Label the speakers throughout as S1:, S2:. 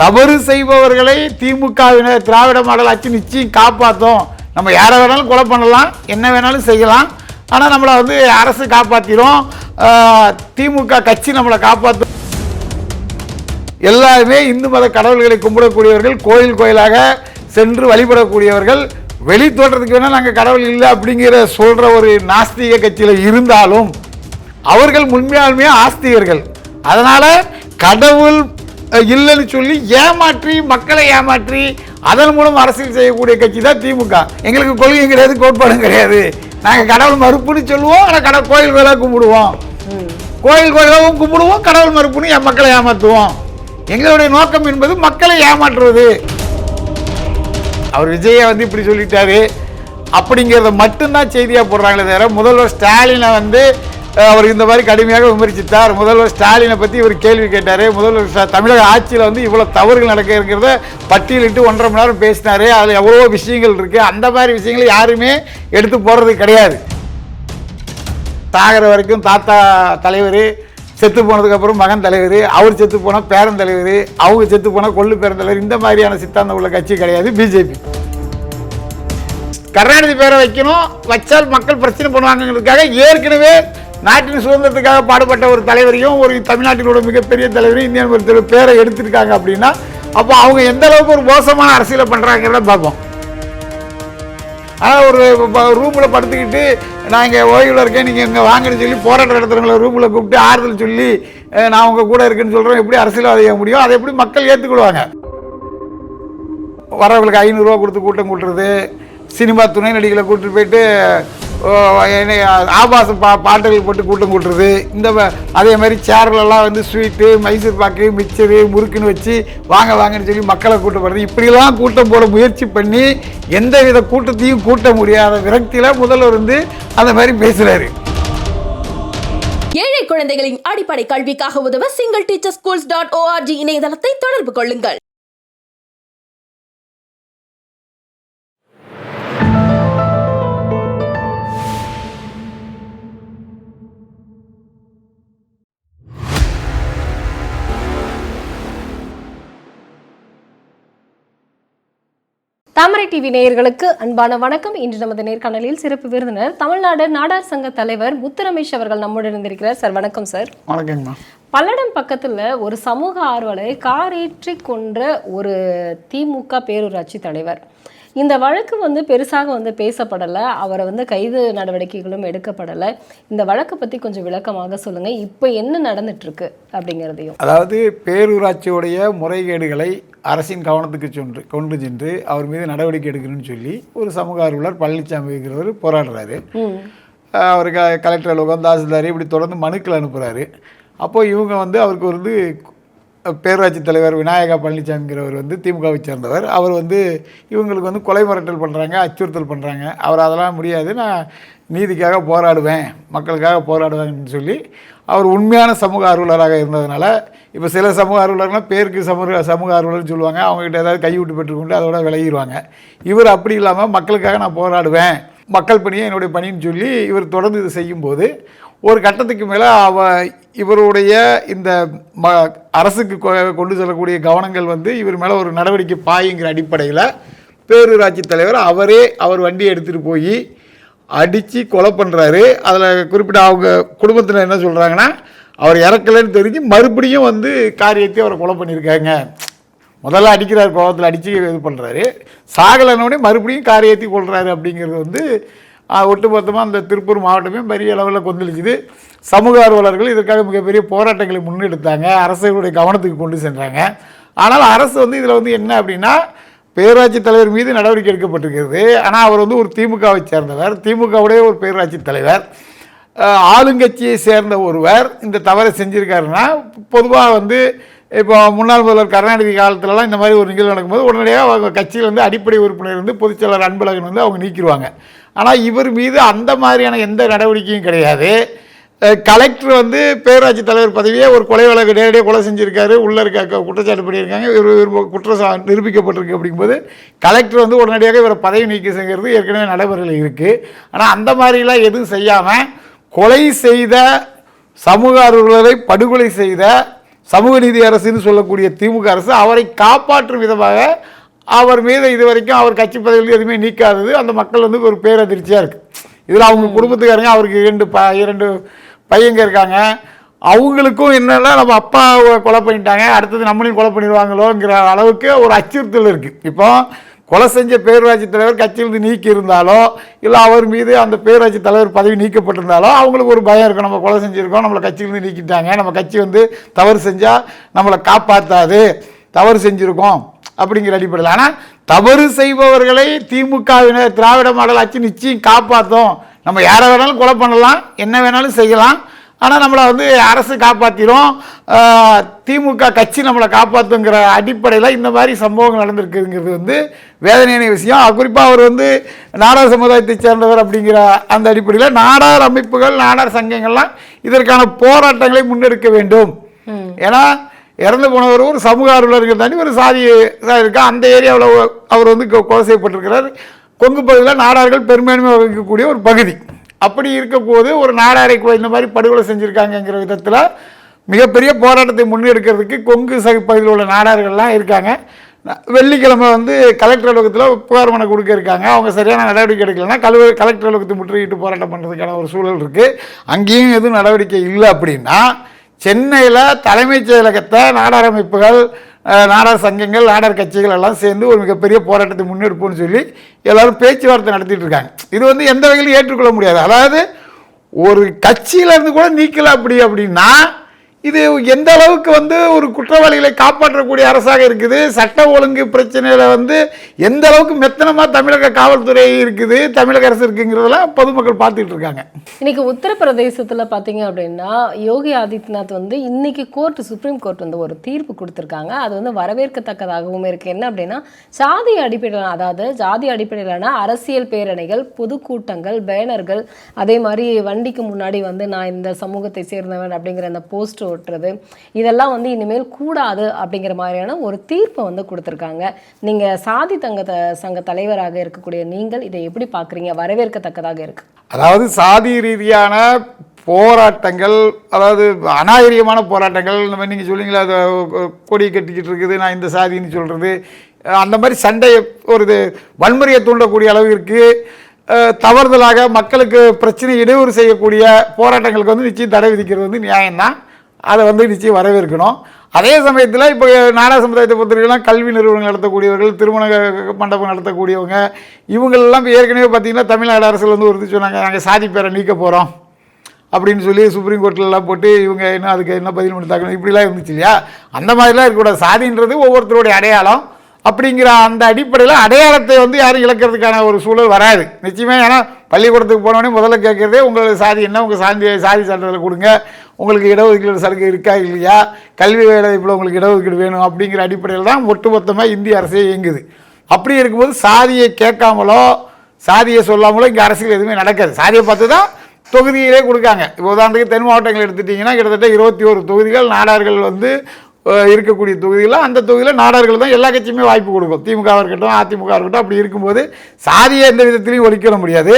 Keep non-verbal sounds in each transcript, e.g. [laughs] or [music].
S1: தவறு செய்பவர்களை திமுகவினர் திராவிட மாடல் ஆட்சி நிச்சயம் காப்பாற்றும் நம்ம யாரை வேணாலும் கொலை பண்ணலாம் என்ன வேணாலும் செய்யலாம். ஆனால் நம்மளை வந்து அரசு காப்பாற்றிடும் திமுக கட்சி நம்மளை காப்பாற்றும் எல்லாருமே இந்து மத கடவுள்களை கும்பிடக்கூடியவர்கள் கோயில் கோயிலாக சென்று வழிபடக்கூடியவர்கள். வெளி தோற்றத்துக்கு வேணால் நாங்கள் கடவுள் இல்லை அப்படிங்கிற சொல்கிற ஒரு நாஸ்திக கட்சியில் இருந்தாலும் அவர்கள் உண்மையாலுமே ஆஸ்திகர்கள். அதனால் கடவுள் இல்லைன்னு சொல்லி ஏமாற்றி மக்களை ஏமாற்றி அதன் மூலம் அரசியல் செய்யக்கூடிய கட்சி தான் திமுக. எங்களுக்கு கொள்கை கிடையாது கோட்பாடும் கிடையாது. நாங்கள் கடவுள் மறுப்புன்னு சொல்லுவோம் ஆனால் கடவுள் கோயில் கோயிலாக கும்பிடுவோம். கோயில் கோயிலாகவும் கும்பிடுவோம் கடவுள் மறுப்புன்னு என் மக்களை ஏமாற்றுவோம் எங்களுடைய நோக்கம் என்பது மக்களை ஏமாற்றுவது. அவர் விஜயை வந்து இப்படி சொல்லிட்டாரு. அப்படிங்கிறத மட்டும்தான் செய்தியாக போடுறாங்களே தவிர முதல்வர் ஸ்டாலினை வந்து அவர் இந்த மாதிரி கடுமையாக விமர்சித்தார். முதல்வர் ஸ்டாலினை பற்றி இவர் கேள்வி கேட்டார். முதல்வர் தமிழக ஆட்சியில் வந்து இவ்வளோ தவறுகள் நடக்க இருக்கிறத பட்டியலிட்டு ஒன்றரை மணி நேரம் பேசினார். அதில் எவ்வளோ விஷயங்கள் இருக்குது அந்த மாதிரி விஷயங்களை யாருமே எடுத்து போடுறது கிடையாது. சாகிற வரைக்கும் தாத்தா தலைவர் செத்து போனதுக்கப்புறம் மகன் தலைவர் அவர் செத்து போனால் பேரன் தலைவர் அவங்க செத்து போனால் கொள்ளு பேரந்தலைவர் இந்த மாதிரியான சித்தாந்தம் உள்ள கட்சி கிடையாது பிஜேபி. கருணாநிதி பேரை வைக்கணும். வச்சால் மக்கள் பிரச்சனை பண்ணுவாங்கிறதுக்காக ஏற்கனவே நாட்டின் சுதந்திரத்துக்காக பாடுபட்ட ஒரு தலைவரையும் ஒரு தமிழ்நாட்டினோட மிகப்பெரிய தலைவரையும் இந்தியன் ஒரு தலைவர் பேரை எடுத்திருக்காங்க அப்படின்னா அப்போ அவங்க எந்த அளவுக்கு ஒரு மோசமான அரசியலை பண்ணுறாங்கிறத பார்ப்போம். ஆனால் ஒரு ரூமில் படுத்துக்கிட்டு நான் இங்கே ஓய்வில் இருக்கேன் நீங்கள் இங்கே வாங்கன்னு சொல்லி போராட்டம் நடத்துகிறவங்கள ரூமில் கூப்பிட்டு ஆறுதல் சொல்லி நான் உங்கள் கூட இருக்கேன்னு சொல்கிறேன் எப்படி அரசியல்வாதி முடியும்? அதை எப்படி மக்கள் ஏற்றுக்கொள்வாங்க வரவங்களுக்கு ஐநூறுரூவா கொடுத்து கூட்டம் கூட்டுறது சினிமா துணை நடிகளை கூப்பிட்டு போயிட்டு என்னை ஆபாச பா பாட்டுகள் போட்டு கூட்டம் கூட்டுறது. இந்த அதே மாதிரி சேர்லலாம் வந்து ஸ்வீட்டு மைசூர் பாக்கு மிக்சரு முறுக்குன்னு வச்சு வாங்க வாங்கன்னு சொல்லி மக்களை கூட்டம் போடுறது. இப்படிலாம் கூட்டம் போட முயற்சி பண்ணி எந்த வித கூட்டத்தையும் கூட்ட முடியாத விரக்தியில் முதல்வர் வந்து அந்த மாதிரி பேசுகிறாரு
S2: ஏழை குழந்தைகளின் அடிப்படை கல்விக்காக உதவ single teacher schools dot org இணையதளத்தை தொடர்பு கொள்ளுங்கள்.
S3: தாமரை டிவி நேயர்களுக்கு அன்பான வணக்கம். இன்று நமது நேர்காணலில் சிறப்பு விருந்தினர் தமிழ்நாடு நாடார் சங்க தலைவர் முத்துரமேஷ் அவர்கள் நம்முடன் இருந்திருக்கிறார் சார் வணக்கம் சார். பல்லடம் பக்கத்துல ஒரு சமூக ஆர்வலரை காரேற்றி கொன்ற ஒரு திமுக பேரூராட்சி தலைவர். இந்த வழக்கு வந்து பெருசாக வந்து பேசப்படலை. அவரை வந்து கைது நடவடிக்கைகளும் எடுக்கப்படலை. இந்த வழக்கை பத்தி கொஞ்சம் விளக்கமாக சொல்லுங்க. இப்போ என்ன நடந்துட்டு இருக்கு அப்படிங்கிறதையும்.
S1: அதாவது பேரூராட்சியுடைய முறைகேடுகளை அரசின் கவனத்துக்கு சென்று கொண்டு சென்று அவர் மீது நடவடிக்கை எடுக்கணும்னு சொல்லி ஒரு சமூக ஆர்வலர் பழனிசாமிங்கிறவர் போராடுறாரு. அஹ் அவர் க கலெக்டர் அலுவலகம் தாசில்தார் இப்படி தொடர்ந்து மனுக்கள் அனுப்புகிறாரு அப்போ இவங்க வந்து அவருக்கு வந்து பேரூராட்சி தலைவர் விநாயகா பழனிசாமிங்கிறவர் வந்து திமுகவை சேர்ந்தவர். அவர் வந்து இவங்களுக்கு வந்து கொலை மிரட்டல் பண்ணுறாங்க அச்சுறுத்தல் பண்ணுறாங்க அவர் அதெல்லாம் முடியாது. நான் நீதிக்காக போராடுவேன் மக்களுக்காக போராடுவேன்னு சொல்லி அவர் உண்மையான சமூக ஆர்வலராக இருந்ததுனால இப்போ சில சமூக ஆர்வலர்னால் பேருக்கு சமூக சமூக ஆர்வலர்னு சொல்லுவாங்க. அவங்ககிட்ட ஏதாவது கைவிட்டு பெற்றுக்கொண்டு அதோட விலகிடுவாங்க இவர் அப்படி இல்லாமல் மக்களுக்காக நான் போராடுவேன் மக்கள் பணியை என்னுடைய பணின்னு சொல்லி இவர் தொடர்ந்து இது செய்யும்போது ஒரு கட்டத்துக்கு மேலே அவ இவருடைய இந்த ம அரசுக்கு கொ- கொண்டு செல்லக்கூடிய கவனங்கள் வந்து இவர் மேலே ஒரு நடவடிக்கை பாயுங்கிற அடிப்படையில் பேரூராட்சி தலைவர் அவரே அவர் வண்டியை எடுத்துகிட்டு போய் அடித்து கொலை பண்ணுறாரு அதில் குறிப்பிட்ட அவங்க குடும்பத்தில் என்ன சொல்கிறாங்கன்னா அவர் இறக்கலைன்னு தெரிஞ்சு மறுபடியும் வந்து காரியத்தை அவரை கொலை பண்ணியிருக்காங்க. முதல்ல அடிக்கிறார் கோபத்தில் அடித்து இது பண்ணுறாரு சாகலனோடனே மறுபடியும் காரியத்தை கொள்கிறாரு அப்படிங்கிறது வந்து ஒட்டுமொத்தமாக அந்த திருப்பூர் மாவட்டமே பெரிய அளவில் கொந்தளிச்சுது சமூக ஆர்வலர்கள் இதற்காக மிகப்பெரிய போராட்டங்களை முன்னெடுத்தாங்க. அரசுடைய கவனத்துக்கு கொண்டு சென்றாங்க. ஆனால் அரசு வந்து இதில் வந்து என்ன அப்படின்னா பேரூராட்சி தலைவர் மீது நடவடிக்கை எடுக்கப்பட்டிருக்கிறது. ஆனால் அவர் வந்து ஒரு திமுகவை சேர்ந்தவர். திமுகவுடைய ஒரு பேரூராட்சி தலைவர். ஆளுங்கட்சியை சேர்ந்த ஒருவர். இந்த தவறை செஞ்சுருக்காருன்னா பொதுவாக வந்து இப்போ முன்னாள் முதல்வர் கருணாநிதி காலத்துலலாம் இந்த மாதிரி ஒரு நிகழ்வு நடக்கும்போது உடனடியாக அவங்க கட்சியில் வந்து அடிப்படை உறுப்பினர் வந்து பொதுச்செயலர் அன்பழகன் வந்து அவங்க நீக்கிடுவாங்க. ஆனால் இவர் மீது அந்த மாதிரியான எந்த நடவடிக்கையும் கிடையாது. கலெக்டர் வந்து பேராட்சி தலைவர் பதவியே ஒரு கொலை வழக்கு நேரடியாக கொலை செஞ்சுருக்காரு உள்ளே இருக்க குற்றச்சாட்டு பண்ணியிருக்காங்க இவர் இவர் குற்றம் நிரூபிக்கப்பட்டிருக்கு அப்படிங்கும்போது கலெக்டர் வந்து உடனடியாக இவரை பதவி நீக்கம் செய்கிறது ஏற்கனவே நடைமுறையில் இருக்குது ஆனால் அந்த மாதிரிலாம் எதுவும் செய்யாமல் கொலை செய்த சமூக ஆர்வலரை படுகொலை செய்த சமூக நீதி அரசுன்னு சொல்லக்கூடிய திமுக அரசு அவரை காப்பாற்றும் விதமாக அவர் மீது இதுவரைக்கும் அவர் கட்சி பதவியில் எதுவுமே நீக்காதது. அந்த மக்கள் வந்து ஒரு பேரதிர்ச்சியாக இருக்குது இதில் அவங்க குடும்பத்துக்காரங்க அவருக்கு இரண்டு ப இரண்டு பையங்க இருக்காங்க. அவங்களுக்கும் என்னன்னா நம்ம அப்பாவை கொலை பண்ணிட்டாங்க. அடுத்தது நம்மளையும் கொலை பண்ணிடுவாங்களோங்கிற அளவுக்கு ஒரு அச்சுறுத்தல் இருக்குது இப்போ கொலை செஞ்ச பேரூராட்சி தலைவர் கட்சியிலிருந்து நீக்கி இருந்தாலோ இல்லை அவர் மீது அந்த பேரூராட்சி தலைவர் பதவி நீக்கப்பட்டிருந்தாலோ அவங்களுக்கு ஒரு பயம் இருக்கும். நம்ம கொலை செஞ்சுருக்கோம் நம்மளை கட்சியிலிருந்து நீக்கிட்டாங்க. நம்ம கட்சி வந்து தவறு செஞ்சால் நம்மளை காப்பாற்றாது தவறு செஞ்சுருக்கோம். அப்படிங்கிற அடிப்படையில். ஆனால் தவறு செய்பவர்களை திமுகவினர் திராவிட மாடல் ஆட்சி நிச்சயம் காப்பாற்றும் நம்ம யாரை வேணாலும் கொலை பண்ணலாம் என்ன வேணாலும் செய்யலாம். ஆனால் நம்மளை வந்து அரசு காப்பாற்றிடும் திமுக கட்சி நம்மளை காப்பாற்றுங்கிற அடிப்படையில் இந்த மாதிரி சம்பவங்கள் நடந்திருக்குங்கிறது வந்து வேதனையான விஷயம். குறிப்பாக அவர் வந்து நாடார் சமுதாயத்தை சேர்ந்தவர் அப்படிங்கிற அந்த அடிப்படையில் நாடார் அமைப்புகள் நாடார் சங்கங்கள்லாம் இதற்கான போராட்டங்களை முன்னெடுக்க வேண்டும். ஏன்னா இறந்து போனவர் ஒரு சமூக ஆர்வலர்கள் தாண்டி ஒரு சாதி இருக்கா? அந்த ஏரியாவில் அவர் வந்து கொலை செய்யப்பட்டிருக்கிறார். கொங்கு பகுதியில் நாடார்கள் பெரும்பான்மை வகிக்கக்கூடிய ஒரு பகுதி. அப்படி இருக்கும்போது ஒரு நாடாரை இந்த மாதிரி படுகொலை செஞ்சுருக்காங்கங்கிற விதத்தில் மிகப்பெரிய போராட்டத்தை முன்னெடுக்கிறதுக்கு கொங்கு சக பகுதியில் உள்ள நாடார்கள்லாம் இருக்காங்க. ந- வெள்ளிக்கிழமை வந்து கலெக்டர் அலுவலகத்தில் புகார் மனை கொடுக்க இருக்காங்க. அவங்க சரியான நடவடிக்கை எடுக்கலைன்னா கழுவ கலெக்டர் அலுவலகத்தை முற்றுகையிட்டு போராட்டம் பண்ணுறதுக்கான ஒரு சூழல் இருக்குது அங்கேயும் எதுவும் நடவடிக்கை இல்லை அப்படின்னா சென்னையில் தலைமைச் செயலகத்தை நாடார் அமைப்புகள் நாடார் சங்கங்கள் நாடார் கட்சிகள் எல்லாம் சேர்ந்து ஒரு மிகப்பெரிய போராட்டத்தை முன்னெடுப்போம்னு சொல்லி எல்லோரும் பேச்சுவார்த்தை நடத்திட்டு இருக்காங்க. இது வந்து எந்த வகையிலும் ஏற்றுக்கொள்ள முடியாது. அதாவது ஒரு கட்சியிலேருந்து கூட நீக்கலை அப்படி அப்படின்னா இது எந்த அளவுக்கு வந்து ஒரு குற்றவாளிகளை காப்பாற்றக்கூடிய அரசாக இருக்குது? சட்ட ஒழுங்கு பிரச்சனையில் வந்து எந்த அளவுக்கு மெத்தனமாக தமிழக காவல்துறை இருக்குது தமிழக அரசு இருக்குங்கிறதெல்லாம் பொதுமக்கள் பார்த்துட்டு இருக்காங்க.
S3: இன்னைக்கு உத்தரப்பிரதேசத்தில் பார்த்தீங்க அப்படின்னா யோகி ஆதித்யநாத் வந்து இன்னைக்கு கோர்ட் சுப்ரீம் கோர்ட் வந்து ஒரு தீர்ப்பு கொடுத்துருக்காங்க. அது வந்து வரவேற்கத்தக்கதாகவும் இருக்கு. என்ன அப்படின்னா சாதி அடிப்படையிலான அதாவது ஜாதி அடிப்படையிலான அரசியல் பேரணிகள் பொதுக்கூட்டங்கள் பேனர்கள் அதே மாதிரி வண்டிக்கு முன்னாடி வந்து நான் இந்த சமூகத்தை சேர்ந்தவன் அப்படிங்கிற அந்த போஸ்ட் ஒட்டுறது இதெல்லாம் வந்து இனிமேல் கூடாது அப்படிங்கிற மாதிரியான ஒரு தீர்ப்பை வந்து கொடுத்துருக்காங்க. நீங்கள் சாதி தங்க த- சங்க தலைவராக இருக்கக்கூடிய நீங்கள் இதை எப்படி பார்க்குறீங்க? வரவேற்கத்தக்கதாக இருக்கு.
S1: அதாவது சாதி ரீதியான போராட்டங்கள் அதாவது அநாகரிகமான போராட்டங்கள் இந்த மாதிரி நீங்கள் சொல்லுங்களா அதை கொடி கட்டிக்கிட்டு இருக்குது நான் இந்த சாதின்னு சொல்கிறது அந்த மாதிரி சண்டையை ஒரு இது வன்முறையை தூண்டக்கூடிய அளவிற்கு தவறுதலாக மக்களுக்கு பிரச்சனை இடையூறு செய்யக்கூடிய போராட்டங்களுக்கு வந்து நிச்சயம் தடை விதிக்கிறது வந்து நியாயம்தான். அதை வந்து நிச்சயம் வரவேற்கணும். அதே சமயத்தில் இப்போ நாடா சமுதாயத்தை பொறுத்தவரைக்கும் கல்வி நிறுவனங்கள் நடத்தக்கூடியவர்கள் திருமண மண்டபம் நடத்தக்கூடியவங்க இவங்களெல்லாம் இப்போ ஏற்கனவே பார்த்திங்கன்னா தமிழ்நாடு அரசில் வந்து ஒரு இது சொன்னாங்க நாங்கள் சாதி பேரை நீக்க போகிறோம் அப்படின்னு சொல்லி சுப்ரீம் கோர்ட்லலாம் போட்டு இவங்க என்ன அதுக்கு என்ன பதில் பண்ணி தாக்கணும் இப்படிலாம் இருந்துச்சு இல்லையா? அந்த மாதிரிலாம் இருக்கக்கூடாது. சாதின்றது ஒவ்வொருத்தருடைய அடையாளம். அப்படிங்கிற அந்த அடிப்படையில் அடையாளத்தை வந்து யாரும் இழக்கிறதுக்கான ஒரு சூழல் வராது. நிச்சயமே ஏன்னா பள்ளிக்கூடத்துக்கு போனோடனே முதல்ல கேட்குறதே உங்களோட சாதி என்ன உங்கள் சாந்தி சாதி சான்றிதழ் கொடுங்க. உங்களுக்கு இடஒதுக்கீடு சலுகை இருக்கா இல்லையா? கல்வி வேலைவாய்ப்பில் உங்களுக்கு இடஒதுக்கீடு வேணும் அப்படிங்கிற அடிப்படையில் தான் ஒட்டுமொத்தமாக இந்திய அரசே இயங்குது. அப்படி இருக்கும்போது சாதியை கேட்காமலோ சாதியை சொல்லாமலோ இங்கே அரசியல் எதுவுமே நடக்காது. சாதியை பார்த்து தான் தொகுதியிலே கொடுக்காங்க. இப்போ உதாரணத்துக்கு தென் மாவட்டங்கள் எடுத்துட்டிங்கன்னா கிட்டத்தட்ட இருபத்தி ஒரு தொகுதிகள் நாடார்கள் வந்து இருக்கக்கூடிய தொகுதியில் அந்த தொகுதியில் நாடார்கள் தான் எல்லா கட்சியுமே வாய்ப்பு கொடுக்கும். திமுக இருக்கட்டும் அதிமுக இருக்கட்டும் அப்படி இருக்கும்போது சாதியை எந்த விதத்திலையும் ஒழிக்க முடியாது.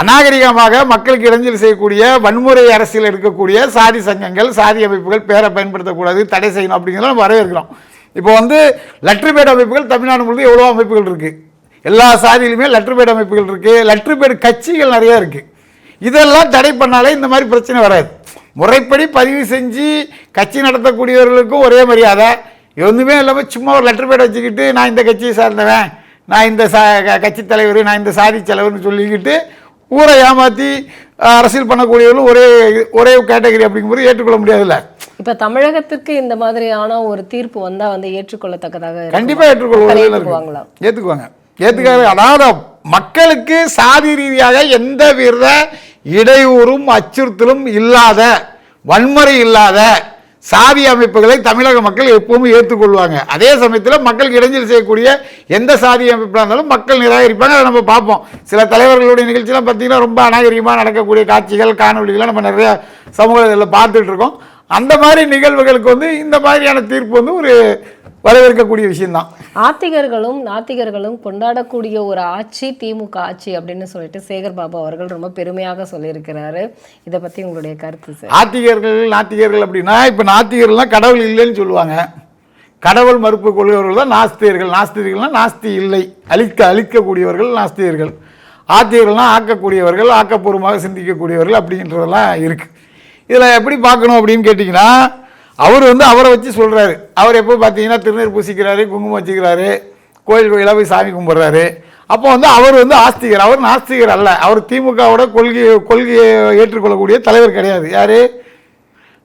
S1: அநாகரிகமாக மக்களுக்கு இடைஞ்சல் செய்யக்கூடிய வன்முறை அரசியல் இருக்கக்கூடிய சாதி சங்கங்கள் சாதி அமைப்புகள் பேரை பயன்படுத்தக்கூடாது தடை செய்யணும் அப்படிங்கிறத நம்ம வரவேற்கிறோம். இப்போ வந்து லட்ரிபேட் அமைப்புகள் தமிழ்நாடு முழுவதும் எவ்வளோ அமைப்புகள் இருக்குது எல்லா சாதியிலுமே லட்ரிபேட் அமைப்புகள் இருக்குது லட்ரிபேட் கட்சிகள் நிறையா இருக்குது இதெல்லாம் தடை பண்ணாலே இந்த மாதிரி பிரச்சனை வராது. முறைப்படி பதிவு செஞ்சு கட்சி நடத்தக்கூடியவர்களுக்கும் ஒரே மரியாதை. எதுவுமே இல்லாமல் சும்மா ஒரு லெட்டர் பேட் வச்சுக்கிட்டு நான் இந்த கட்சியை சார்ந்தவன். நான் இந்த சா கட்சி தலைவர் நான் இந்த சாதி தலைவர்னு சொல்லிக்கிட்டு ஊரை ஏமாற்றி அரசியல் பண்ணக்கூடியவர்களும் ஒரே ஒரே கேட்டகரி அப்படிங்கும்போது ஏற்றுக்கொள்ள முடியாதுல்ல.
S3: இப்ப தமிழகத்துக்கு இந்த மாதிரியான ஒரு தீர்ப்பு வந்தா வந்து ஏற்றுக்கொள்ளத்தக்கதாக?
S1: கண்டிப்பாக ஏற்றுக்கொள்வதில்
S3: ஏற்றுக்குவாங்களா?
S1: ஏற்றுக்குவாங்க ஏற்றுக்காது அதாவது மக்களுக்கு சாதி ரீதியாக எந்த வித இடையூறும் அச்சுறுத்தலும் இல்லாத வன்முறை இல்லாத சாதி அமைப்புகளை தமிழக மக்கள் எப்பவும் ஏற்றுக்கொள்வாங்க. அதே சமயத்தில் மக்களுக்கு இடைஞ்சல் செய்யக்கூடிய எந்த சாதி அமைப்பாக இருந்தாலும் மக்கள் நிராகரிப்பாங்க. அதை நம்ம பார்ப்போம். சில தலைவர்களுடைய நிகழ்ச்சியெலாம் பார்த்தீங்கன்னா ரொம்ப அநாகரிகமாக நடக்கக்கூடிய காட்சிகள் காணொலிகளை நம்ம நிறைய சமூக இதில் அந்த மாதிரி நிகழ்வுகளுக்கு வந்து இந்த மாதிரியான தீர்ப்பு வந்து ஒரு வரவேற்கக்கூடிய விஷயம்தான்.
S3: ஆத்திகர்களும் நாத்திகர்களும் கொண்டாடக்கூடிய ஒரு ஆட்சி திமுக ஆட்சி அப்படின்னு சொல்லிட்டு சேகர் பாபு அவர்கள் ரொம்ப பெருமையாக சொல்லியிருக்கிறாரு. இதை பத்தி உங்களுடைய கருத்து சார்?
S1: ஆத்திகர்கள் நாத்திகர்கள் அப்படின்னா இப்போ நாத்திகர்கள்லாம் கடவுள் இல்லைன்னு சொல்லுவாங்க. கடவுள் மறுப்பு கொள்கிறவர்கள் தான் நாஸ்திகர்கள். நாஸ்திகர்கள்னா நாஸ்தி இல்லை. அழிக்க அழிக்கக்கூடியவர்கள் நாஸ்திகர்கள். ஆத்திகர்கள்னா ஆக்கக்கூடியவர்கள் ஆக்கப்பூர்வமாக சிந்திக்கக்கூடியவர்கள் அப்படின்றதெல்லாம் இருக்குது இதில் எப்படி பார்க்கணும் அப்படின்னு கேட்டிங்கன்னா அவர் வந்து அவரை வச்சு சொல்கிறாரு அவர் எப்போ பார்த்தீங்கன்னா திருநீர் பூசிக்கிறாரு குங்குமம் வச்சுக்கிறாரு கோயில் கோயிலாக போய் சாமி கும்பிட்றாரு. அப்போ வந்து அவர் வந்து ஆஸ்திகர். அவர் நாஸ்திகர் அல்ல. அவர் திமுகவோட கொள்கை கொள்கையை ஏற்றுக்கொள்ளக்கூடிய தலைவர் கிடையாது. யார்?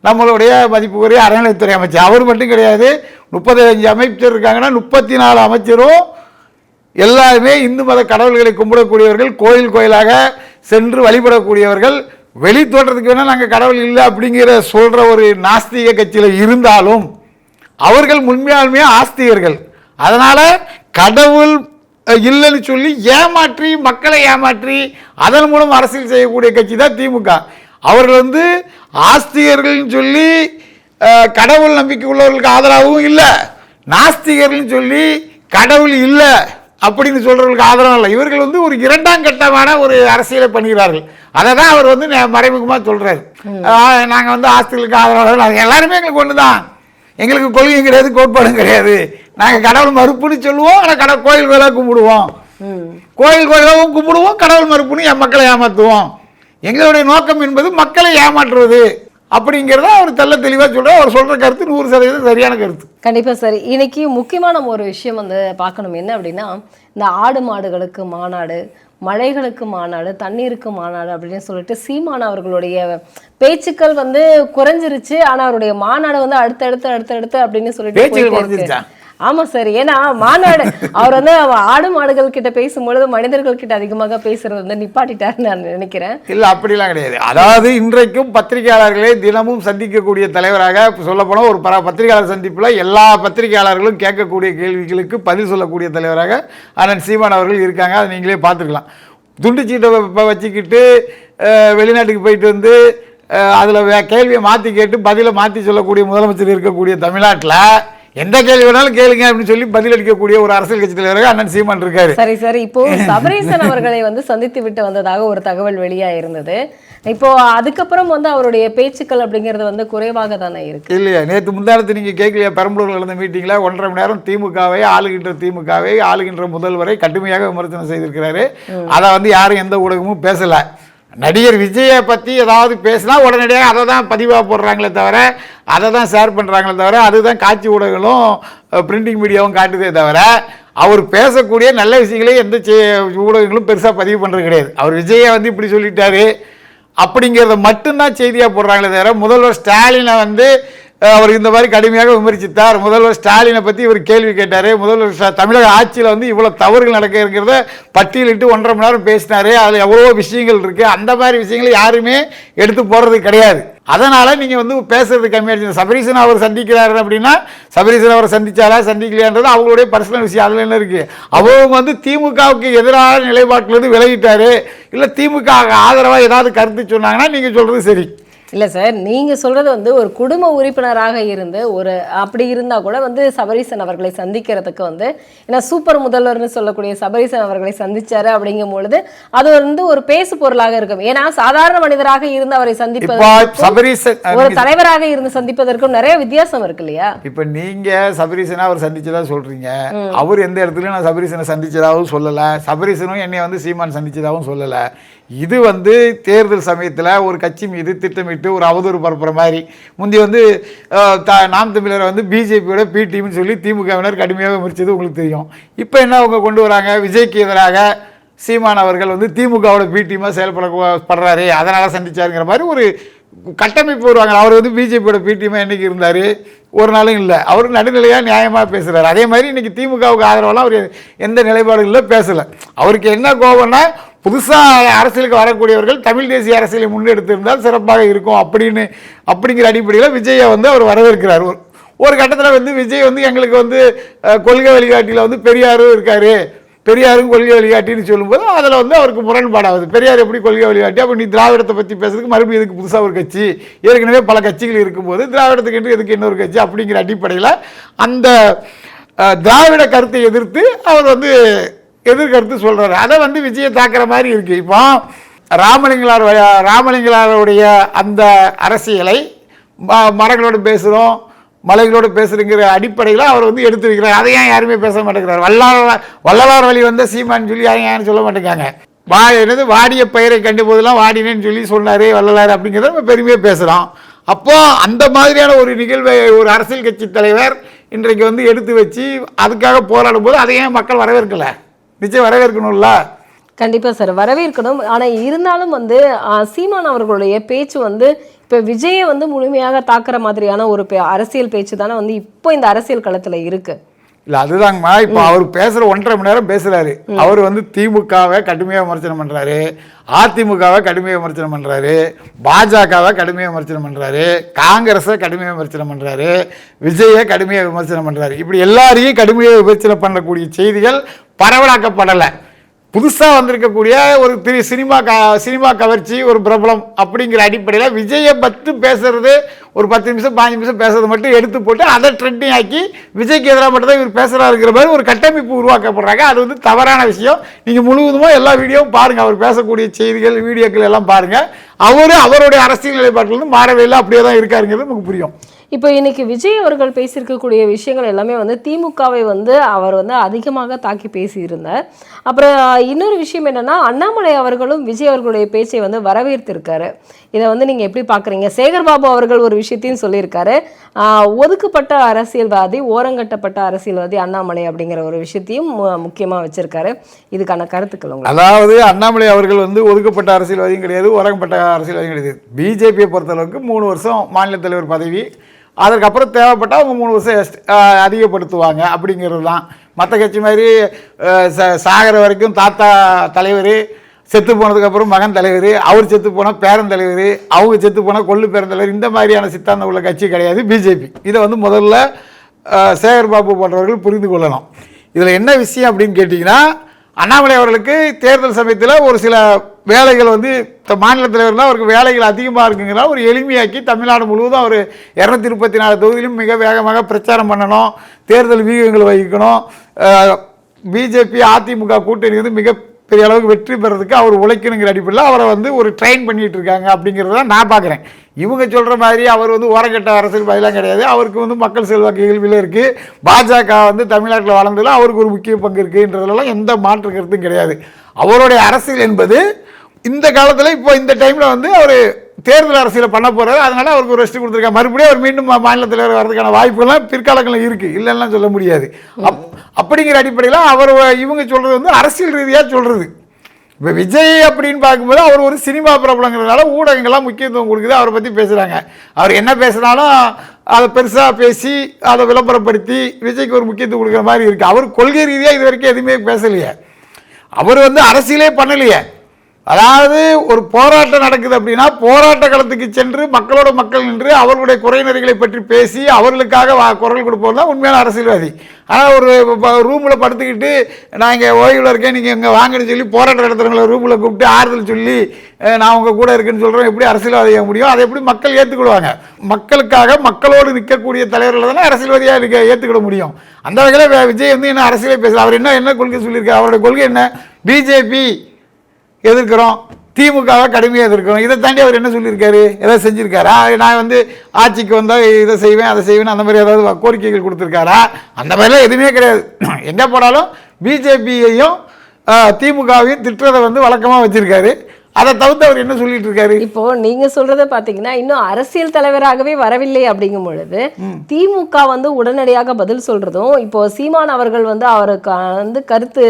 S1: நம்மளுடைய மதிப்புக்குரிய அறநிலைத்துறை அமைச்சர். அவர் மட்டும் கிடையாது. முப்பத்தஞ்சு அமைச்சர் இருக்காங்கன்னா முப்பத்தி நாலு அமைச்சரும் எல்லாருமே இந்து மத கடவுள்களை கும்பிடக்கூடியவர்கள் கோயில் கோயிலாக சென்று வழிபடக்கூடியவர்கள் வெளி தோற்றத்துக்கு வேணால் நாங்கள் கடவுள் இல்லை அப்படிங்கிற சொல்கிற ஒரு நாஸ்திக கட்சியில் இருந்தாலும் அவர்கள் உண்மையாலுமே ஆஸ்திகர்கள். அதனால் கடவுள் இல்லைன்னு சொல்லி ஏமாற்றி மக்களை ஏமாற்றி அதன் மூலம் அரசியல் செய்யக்கூடிய கட்சி தான் திமுக. அவர்கள் வந்து ஆஸ்திகர்கள்னு சொல்லி கடவுள் நம்பிக்கை உள்ளவர்களுக்கு ஆதரவும் இல்லை. நாஸ்திகர்கள்னு சொல்லி கடவுள் இல்லை. அப்படின்னு சொல்றவர்களுக்கு ஆதரவு இல்லை. இவர்கள் வந்து ஒரு இரண்டாம் கட்டமான ஒரு அரசியலை பண்ணுகிறார்கள். அதை தான் அவர் வந்து நெ- மறைமுகமா சொல்றாரு. நாங்கள் வந்து ஆஸ்திகளுக்கு ஆதரவாளர்கள் அது எல்லாருமே எங்களுக்கு ஒன்று தான் எங்களுக்கு கொள்கையும் கிடையாது கோட்பாடும் கிடையாது. நாங்கள் கடவுள் மறுப்புன்னு சொல்லுவோம் ஆனால் கடவுள் கோயில் கோயிலாக கும்பிடுவோம். கோயில் கோயிலாகவும் கும்பிடுவோம் கடவுள் மறுப்புன்னு என் மக்களை ஏமாற்றுவோம் எங்களுடைய நோக்கம் என்பது மக்களை ஏமாற்றுவது. அப்படிங்கிறத அவர் தெள்ள தெளிவாக சொல்கிறார் அவர் சொல்கிற கருத்து நூறு சதவீதம் சரியான கருத்து.
S3: கண்டிப்பா சார். இன்னைக்கு முக்கியமான ஒரு விஷயம் வந்து பார்க்கணும். என்ன அப்படின்னா இந்த ஆடு மாடுகளுக்கு மாநாடு மழைகளுக்கு மாநாடு தண்ணீருக்கு மாநாடு அப்படின்னு சொல்லிட்டு சீமான் அவர்களுடைய பேச்சுக்கள் வந்து குறைஞ்சிருச்சு. ஆனா அவருடைய மாநாடு வந்து அடுத்தடுத்து அடுத்தடுத்து அப்படின்னு சொல்லிட்டு
S1: ஆமாம்
S3: ஆமா சார். ஏன்னா மாநாடு அவர் வந்து ஆடு மாடுகள் கிட்ட பேசும்பொழுது மனிதர்கள் கிட்ட அதிகமாக பேசுறது வந்து நிப்பாட்டிட்டாருன்னு நான் நினைக்கிறேன்.
S1: இல்லை அப்படிலாம் கிடையாது. அதாவது இன்றைக்கும் பத்திரிகையாளர்களே தினமும் சந்திக்கக்கூடிய தலைவராக சொல்லப்போனால் ஒரு பர பத்திரிகையாளர் சந்திப்பில் எல்லா பத்திரிகையாளர்களும் கேட்கக்கூடிய கேள்விகளுக்கு பதில் சொல்லக்கூடிய தலைவராக அண்ணன் சீமான் அவர்கள் இருக்காங்க. அதை நீங்களே பார்த்துக்கலாம். துண்டுச்சீட்டை வ- வச்சுக்கிட்டு வெளிநாட்டுக்கு போயிட்டு வந்து அதில் கேள்வியை மாற்றி கேட்டு பதிலை மாற்றி சொல்லக்கூடிய முதலமைச்சர் இருக்கக்கூடிய தமிழ்நாட்டில் எந்த கேள்வி வேணாலும் கேளுங்க அப்படின்னு சொல்லி பதில் அளிக்கக்கூடிய ஒரு அரசியல் கட்சி தலைவராக அண்ணன் சீமான் இருக்காரு.
S3: சரி சரி. இப்போ [laughs] சபரீசன் அவர்களை வந்து சந்தித்து விட்டு வந்ததாக ஒரு தகவல் வெளியா இருந்தது இப்போ அதுக்கப்புறம் வந்து அவருடைய பேச்சுக்கள் அப்படிங்கிறது வந்து குறைவாக தானே இருக்கு?
S1: இல்லையா? நேற்று முந்தானத்து நீங்கள் கேட்கலையா? பெரம்பலூரில் நடந்த மீட்டிங்கில் ஒன்றரை மணி நேரம் திமுகவை ஆளுகின்ற திமுகவை ஆளுகின்ற முதல்வரை கடுமையாக விமர்சனம் செய்திருக்கிறாரு. அதை வந்து யாரும் எந்த ஊடகமும் பேசலை. நடிகர் விஜயை பற்றி ஏதாவது பேசினா உடனடியாக அதை தான் பதிவாக போடுறாங்களே தவிர அதை தான் ஷேர் பண்ணுறாங்களே தவிர அதுதான் காட்சி ஊடகங்களும் பிரிண்டிங் மீடியாவும் காட்டுதே தவிர அவர் பேசக்கூடிய நல்ல விஷயங்களே எந்த ஊடகங்களும் பெருசாக பதிவு பண்ணுறது கிடையாது. அவர் விஜயை வந்து இப்படி சொல்லிட்டாரு. அப்படிங்கிறத மட்டும்தான் செய்தியாக போடுறாங்களே தவிர முதல்வர் ஸ்டாலினை வந்து அவர் இந்த மாதிரி கடுமையாக விமர்சித்தார். முதல்வர் ஸ்டாலினை பற்றி இவர் கேள்வி கேட்டார். முதல்வர் தமிழக ஆட்சியில் வந்து இவ்வளோ தவறுகள் நடக்க இருக்கிறத பட்டியலிட்டு ஒன்றரை மணி நேரம் பேசினார். அதில் எவ்வளோ விஷயங்கள் இருக்குது அந்த மாதிரி விஷயங்களை யாருமே எடுத்து போடுறது கிடையாது. அதனால் நீங்கள் வந்து பேசுறது கம்மியாகிடுச்சு சபரீசன் அவர் சந்திக்கிறாரு அப்படின்னா சபரீசன் அவர் சந்திச்சாரா சந்திக்கலையான்றது அவங்களுடைய பர்சனல் விஷயம். அதில் என்ன இருக்குது அவங்க வந்து திமுகவுக்கு எதிரான நிலைப்பாட்டிலிருந்து விலகிட்டாரு. இல்லை திமுக ஆதரவாக ஏதாவது கருத்து சொன்னாங்கன்னா நீங்கள் சொல்கிறது சரி.
S3: இல்ல சார் நீங்க சொல்றது வந்து ஒரு குடும்ப உறுப்பினராக இருந்து ஒரு அப்படி இருந்தா கூட வந்து சபரீசன் அவர்களை சந்திக்கிறதுக்கு வந்து ஏன்னா சூப்பர் முதல்வர்னு சொல்லக்கூடிய சபரீசன் அவர்களை சந்திச்சாரு அப்படிங்கும் பொழுது அது வந்து ஒரு பேசு பொருளாக இருக்கும். ஏன்னா சாதாரண மனிதராக இருந்து அவரை
S1: சபரீசன்
S3: ஒரு தலைவராக இருந்து சந்திப்பதற்கும் நிறைய வித்தியாசம் இருக்கு இல்லையா?
S1: இப்போ நீங்கள் சபரீசனை அவர் சந்திச்சதா சொல்கிறீங்க அவர் எந்த இடத்துலையும் நான் சபரீசனை சந்திச்சதாகவும் சொல்லலை. சபரீசனும் என்னை வந்து சீமான் சந்திச்சதாகவும் சொல்லலை. இது வந்து தேர்தல் சமயத்தில் ஒரு கட்சி மீது திட்டமிட்டு ஒரு அவதூறு பரப்புகிற மாதிரி. முந்தி வந்து த நாம் தமிழரை வந்து பிஜேபியோட பி டீம்னு சொல்லி திமுகவினர் கடுமையாக விமர்சித்தது உங்களுக்கு தெரியும். இப்போ என்ன அவங்க கொண்டு வராங்க? விஜய்க்கு எதிராக சீமான் அவர்கள் வந்து திமுகவோட பி டீமாக செயல்பட படுறாரு அதனால் சந்திச்சாருங்கிற மாதிரி ஒரு கட்டமைப்பு வருவாங்க. அவர் வந்து பிஜேபியோட பி என்றைக்கு இருந்தார்? ஒரு நாளும் இல்லை. அவர் நடுநிலையாக நியாயமாக பேசுகிறார் அதே மாதிரி இன்றைக்கி திமுகவுக்கு ஆதரவெல்லாம் அவர் எந்த நிலைப்பாடுகளில் பேசலை. அவருக்கு என்ன கோபம்னா புதுசாக அரசியலுக்கு வரக்கூடியவர்கள் தமிழ் தேசிய அரசியலை முன்னெடுத்திருந்தால் சிறப்பாக இருக்கும் அப்படின்னு அப்படிங்கிற அடிப்படையில் விஜயை வந்து அவர் வரவேற்கிறார். ஒரு ஒரு கட்டத்தில் வந்து விஜய் வந்து எங்களுக்கு வந்து கொள்கை வழிகாட்டியில் வந்து பெரியாரும் இருக்கார். பெரியாரும் கொள்கை வழிகாட்டின்னு சொல்லும்போது அதில் வந்து அவருக்கு முரண்பாடாகுது. பெரியார் எப்படி கொள்கை வழிகாட்டி? அப்போ நீ திராவிடத்தை பற்றி பேசுறதுக்கு மறுபடியும் எதுக்கு புதுசாக ஒரு கட்சி? ஏற்கனவே பல கட்சிகள் இருக்கும்போது திராவிடத்துக்கு என்று எதுக்கு இன்னொரு கட்சி? அப்படிங்கிற அடிப்படையில் அந்த திராவிட கருத்தை எதிர்த்து அவர் வந்து எதிர்கருத்து சொல்கிறாரு அதை வந்து விஜயை தாக்குற மாதிரி இருக்குது இப்போ ராமலிங்கலார் வ- ராமலிங்கலாருடைய அந்த அரசியலை ம- மரங்களோடு பேசுகிறோம் மலைகளோடு பேசுகிறேங்கிற அடிப்படையில் அவர் வந்து எடுத்து வைக்கிறார். அதை ஏன் யாருமே பேச மாட்டேங்கிறார்? வல்லார் வள்ளலார் வழி வந்த சீமான்னு சொல்லி யாரும் யாரும் சொல்ல மாட்டேங்காங்க? வா என்னது வாடிய பயிரை கண்டு போதெல்லாம் வாடினேன்னு சொல்லி சொன்னார் வள்ளலார் அப்படிங்கிறத நம்ம பெருமையாக பேசுகிறோம் அப்போது அந்த மாதிரியான ஒரு நிகழ்வை ஒரு அரசியல் கட்சி தலைவர் இன்றைக்கு வந்து எடுத்து வச்சு அதுக்காக போராடும் போது அதை ஏன் மக்கள் வரவேற்கலை? நிச்சயம் வரவேற்கணும்ல
S3: கண்டிப்பா சார் வரவேற்கணும் ஆனா இருந்தாலும் வந்து சீமான் அவர்களுடைய பேச்சு வந்து இப்ப விஜயை வந்து முழுமையாக தாக்குற மாதிரியான ஒரு அரசியல் பேச்சு தானே வந்து இப்போ இந்த அரசியல் களத்துல இருக்கு.
S1: இல்ல அதுதாங்கம்மா. இப்போ அவர் பேசுற ஒன்றரை மணி நேரம் பேசுறாரு. அவர் வந்து திமுகவை கடுமையாக விமர்சனம் பண்றாரு. அதிமுகவை கடுமையாக விமர்சனம் பண்றாரு. பாஜகவை கடுமையாக விமர்சனம் பண்றாரு. காங்கிரஸை கடுமையாக விமர்சனம் பண்றாரு. விஜயை கடுமையாக விமர்சனம் பண்றாரு. இப்படி எல்லாரையும் கடுமையாக விமர்சனம் பண்ணக்கூடிய செய்திகள் பரவலாக்கப்படலை. புதுசாக வந்திருக்கக்கூடிய ஒரு திரு சினிமா க சினிமா கவர்ச்சி ஒரு பிரபலம் அப்படிங்கிற அடிப்படையில் விஜயை பற்றி பேசுறது ஒரு பத்து நிமிஷம் பாஞ்சு நிமிஷம் பேசுறது மட்டும் எடுத்து போட்டு அதை ட்ரெண்டிங் ஆக்கி விஜய்க்கு எதிராக மட்டும் தான் இவர் பேசுகிறாருங்கிற மாதிரி ஒரு கட்டமைப்பு உருவாக்கப்படுறாங்க. அது வந்து தவறான விஷயம். நீங்கள் முழுவதுமாக எல்லா வீடியோவும் பாருங்கள் அவர் பேசக்கூடிய செய்திகள் வீடியோக்கள் எல்லாம் பாருங்கள் அவர் அவருடைய அரசியல் நிலைப்பாட்டிலிருந்து மாறவே இல்லை. அப்படியே தான் இருக்காருங்கிறது நமக்கு புரியும்.
S3: இப்போ இன்னைக்கு விஜய் அவர்கள் பேசியிருக்கக்கூடிய விஷயங்கள் எல்லாமே வந்து திமுகவை வந்து அவர் வந்து அதிகமாக தாக்கி பேசியிருந்தார். அப்புறம் இன்னொரு விஷயம் என்னன்னா அண்ணாமலை அவர்களும் விஜய் அவர்களுடைய பேச்சை வந்து வரவேற்றிருக்காரு இதை வந்து நீங்க எப்படி பாக்குறீங்க? சேகர்பாபு அவர்கள் ஒரு விஷயத்தையும் சொல்லியிருக்காரு. ஒதுக்கப்பட்ட அரசியல்வாதி ஓரங்கட்டப்பட்ட அரசியல்வாதி அண்ணாமலை அப்படிங்கிற ஒரு விஷயத்தையும் மு- முக்கியமா வச்சிருக்காரு. இதுக்கான கருத்துக்கள் உங்களுக்கு.
S1: அதாவது அண்ணாமலை அவர்கள் வந்து ஒதுக்கப்பட்ட அரசியல்வாதியும் கிடையாது ஓரங்கப்பட்ட அரசியல்வாதியும் கிடையாது. பிஜேபியை பொறுத்தளவுக்கு மூணு வருஷம் மாநில தலைவர் பதவி அதற்கப்புறம் தேவைப்பட்டால் அவங்க மூணு வருஷம் எஸ்ட்- அதிகப்படுத்துவாங்க. அப்படிங்கிறது தான் மற்ற கட்சி மாதிரி ச- சாகிற வரைக்கும் தாத்தா தலைவர் செத்து போனதுக்கப்புறம் மகன் தலைவர் அவர் செத்து போனால் பேரன் தலைவர் அவங்க செத்து போனால் கொள்ளு பேரன் தலைவர் இந்த மாதிரியான சித்தாந்தம் உள்ள கட்சி கிடையாது பிஜேபி. இதை வந்து முதல்ல சேகர் பாபு போன்றவர்கள் புரிந்து கொள்ளணும். இதில் என்ன விஷயம் அப்படின்னு கேட்டிங்கன்னா அண்ணாமலை அவர்களுக்கு தேர்தல் சமயத்தில் ஒரு சில வேலைகள் வந்து த- மாநில தலைவர்னா அவருக்கு வேலைகள் அதிகமாக இருக்குங்கிற ஒரு எளிமையாக்கி தமிழ்நாடு முழுவதும் அவர் இரநூத்தி முப்பத்தி நாலு தொகுதியிலும் மிக வேகமாக பிரச்சாரம் பண்ணணும் தேர்தல் வியூகங்கள் வகிக்கணும். பிஜேபி அதிமுக கூட்டணி வந்து மிக பெரிய அளவுக்கு வெற்றி பெறதுக்கு அவர் உழைக்கணுங்கிற அடிப்படையில் அவரை வந்து ஒரு ட்ரெயின் பண்ணிட்டு இருக்காங்க அப்படிங்கிறத நான் பார்க்குறேன். இவங்க சொல்கிற மாதிரி அவர் வந்து ஓரங்கட்ட அரசியல் பதிலாம் கிடையாது. அவருக்கு வந்து மக்கள் செல்வாக்கு கேள்வியில் இருக்குது பாஜக வந்து தமிழ்நாட்டில் வளர்ந்ததில் அவருக்கு ஒரு முக்கிய பங்கு இருக்குன்றதுலாம் எந்த மாற்று கருத்தும் கிடையாது. அவருடைய அரசியல் என்பது இந்த காலத்தில் இப்போ இந்த டைமில் வந்து அவர் தேர்தல் அரசியல் பண்ண போகிறாரு அதனால் அவருக்கு ஒரு ரெஸ்ட் கொடுத்துருக்காங்க மறுபடியும் அவர் மீண்டும் மாநில தலைவர் வர்றதுக்கான வாய்ப்புகள்லாம் பிற்காலங்களில் இருக்குது இல்லைன்னா சொல்ல முடியாது. அப் அப்படிங்கிற அடிப்படையில் அவர் இவங்க சொல்கிறது வந்து அரசியல் ரீதியாக சொல்கிறது இப்போ விஜய் அப்படின்னு பார்க்கும்போது அவர் ஒரு சினிமா பிரபலங்கிறதுனால ஊடகங்கள்லாம் முக்கியத்துவம் கொடுக்குது. அவரை பற்றி பேசுகிறாங்க அவர் என்ன பேசினாலும் அதை பெருசாக பேசி அதை விளம்பரப்படுத்தி விஜய்க்கு ஒரு முக்கியத்துவம் கொடுக்குற மாதிரி இருக்குது அவர் கொள்கை ரீதியாக இது வரைக்கும் எதுவுமே பேசலையே. அவர் வந்து அரசியலே பண்ணலையே. அதாவது ஒரு போராட்டம் நடக்குது அப்படின்னா போராட்ட களத்துக்கு சென்று மக்களோட மக்கள் நின்று அவர்களுடைய குறைநிறைகளை பற்றி பேசி அவர்களுக்காக வா- குரல் கொடுப்போம் தான் உண்மையான அரசியல்வாதி. ஆனால் ஒரு ரூமில் படுத்துக்கிட்டு நான் இங்கே ஓய்வில் இருக்கேன் நீங்கள் இங்கே வாங்கன்னு சொல்லி போராட்டம் நடத்துகிறவங்களை ரூமில் கூப்பிட்டு ஆறுதல் சொல்லி நான் உங்கள் கூட இருக்கேன்னு சொல்கிறேன் எப்படி அரசியல்வாதியாக முடியும்? அதை எப்படி மக்கள் ஏற்றுக்கிடுவாங்க மக்களுக்காக மக்களோடு நிற்கக்கூடிய தலைவர்கள் தானே அரசியல்வாதியாக இருக்க ஏற்றுக்கிட முடியும். அந்த வகையில் வே- விஜய் வந்து என்ன அரசியலே பேசல அவர் என்ன என்ன கொள்கை சொல்லியிருக்காரு? அவருடைய கொள்கை என்ன? பிஜேபி எதிர்க்கிறோம். திமுகவை கடுமையாக எதிர்க்கிறோம். இதை தாண்டி அவர் என்ன சொல்லியிருக்காரு? எதாவது செஞ்சிருக்காரா? நான் வந்து ஆட்சிக்கு வந்தால் இதை செய்வேன் அதை செய்வேன் அந்த மாதிரி ஏதாவது கோரிக்கைகள் கொடுத்துருக்காரா? அந்த மாதிரிலாம் எதுவுமே கிடையாது. எங்கே போனாலும் பிஜேபியையும் திமுகவையும் திட்டுறதை வந்து வழக்கமாக வச்சுருக்காரு. அதை தவிர்த்து அவர் என்ன சொல்லிட்டு இருக்காரு?
S3: இப்போ நீங்க சொல்றத பாத்தீங்கன்னா இன்னும் அரசியல் தலைவராகவே வரவில்லை அப்படிங்கும் பொழுது திமுக வந்து உடனடியாக பதில் சொல்றதும் இப்போ சீமான் அவர்கள் வந்து அவருக்கு வந்து கருத்து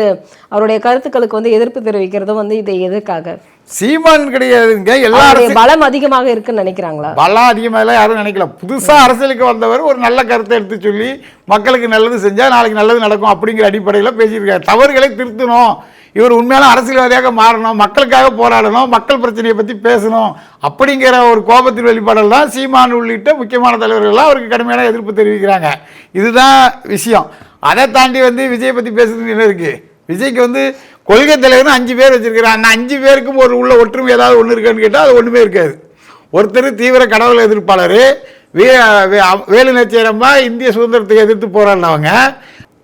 S3: அவருடைய கருத்துக்களுக்கு வந்து எதிர்ப்பு தெரிவிக்கிறதும் வந்து இதை எதற்காக?
S1: சீமான் கிடையாதுங்க எல்லா
S3: பலம் அதிகமாக இருக்குன்னு நினைக்கிறாங்களா?
S1: பலம் அதிகமாகலாம் யாரும் நினைக்கல. புதுசாக அரசியலுக்கு வந்தவர் ஒரு நல்ல கருத்தை எடுத்து சொல்லி மக்களுக்கு நல்லது செஞ்சால் நாளைக்கு நல்லது நடக்கும் அப்படிங்கிற அடிப்படையில் பேசியிருக்காரு தவறுகளை திருத்தணும். இவர் உண்மையான அரசியல்வாதியாக மாறணும் மக்களுக்காக போராடணும் மக்கள் பிரச்சனையை பற்றி பேசணும் அப்படிங்கிற ஒரு கோபத்தின் வெளிப்பாடல் தான் சீமான் உள்ளிட்ட முக்கியமான தலைவர்கள்லாம் அவருக்கு கடுமையான எதிர்ப்பு தெரிவிக்கிறாங்க. இதுதான் விஷயம். அதை தாண்டி வந்து விஜய் பற்றி பேசுறது என்ன இருக்குது விஜய்க்கு வந்து கொள்கை தலைவர்னு அஞ்சு பேர் வச்சிருக்கிறாங்க. அந்த அஞ்சு பேருக்கும் ஒரு உள்ள ஒற்றுமை ஏதாவது ஒன்று இருக்கான்னு கேட்டால் அது ஒன்றுமே இருக்காது. ஒருத்தர் தீவிர கடவுள் எதிர்ப்பாளர் வே வேலு நச்சேரம்மா இந்திய சுதந்திரத்தை எதிர்த்து போராடினவங்க.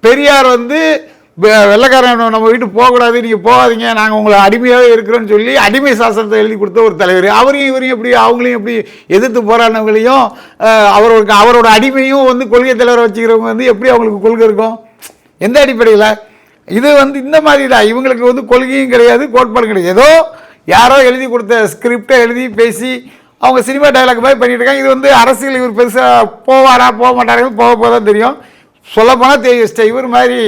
S1: பெரியார் வந்து வெள்ளக்காரன் நம்ம வீட்டுக்கு போகக்கூடாது நீங்கள் போகாதீங்க நாங்கள் உங்களை அடிமையாகவே இருக்கிறோன்னு சொல்லி அடிமை சாசனத்தை எழுதி கொடுத்த ஒரு தலைவர். அவரையும் இவரையும் எப்படி அவங்களையும் எப்படி எதிர்த்து போராடினவங்களையும் அஹ், அவரோட அடிமையும் வந்து கொள்கை தலைவரை வச்சுக்கிறவங்க வந்து எப்படி அவங்களுக்கு கொள்கை இருக்கும்? எந்த அடிப்படையில்? இது வந்து இந்த மாதிரி தான் இவங்களுக்கு வந்து கொள்கையும் கிடையாது கோட்பாடும் கிடையாது. ஏதோ யாரோ எழுதி கொடுத்த ஸ்கிரிப்டை எழுதி பேசி அவங்க சினிமா டைலாக் மாதிரி பண்ணிட்டு இருக்காங்க இது வந்து அரசியல் இவர் பெருசாக போவாரா போக மாட்டாருன்னு போக போக தான் தெரியும். சொல்லப்போனால் தெரியும் இவர் மாதிரி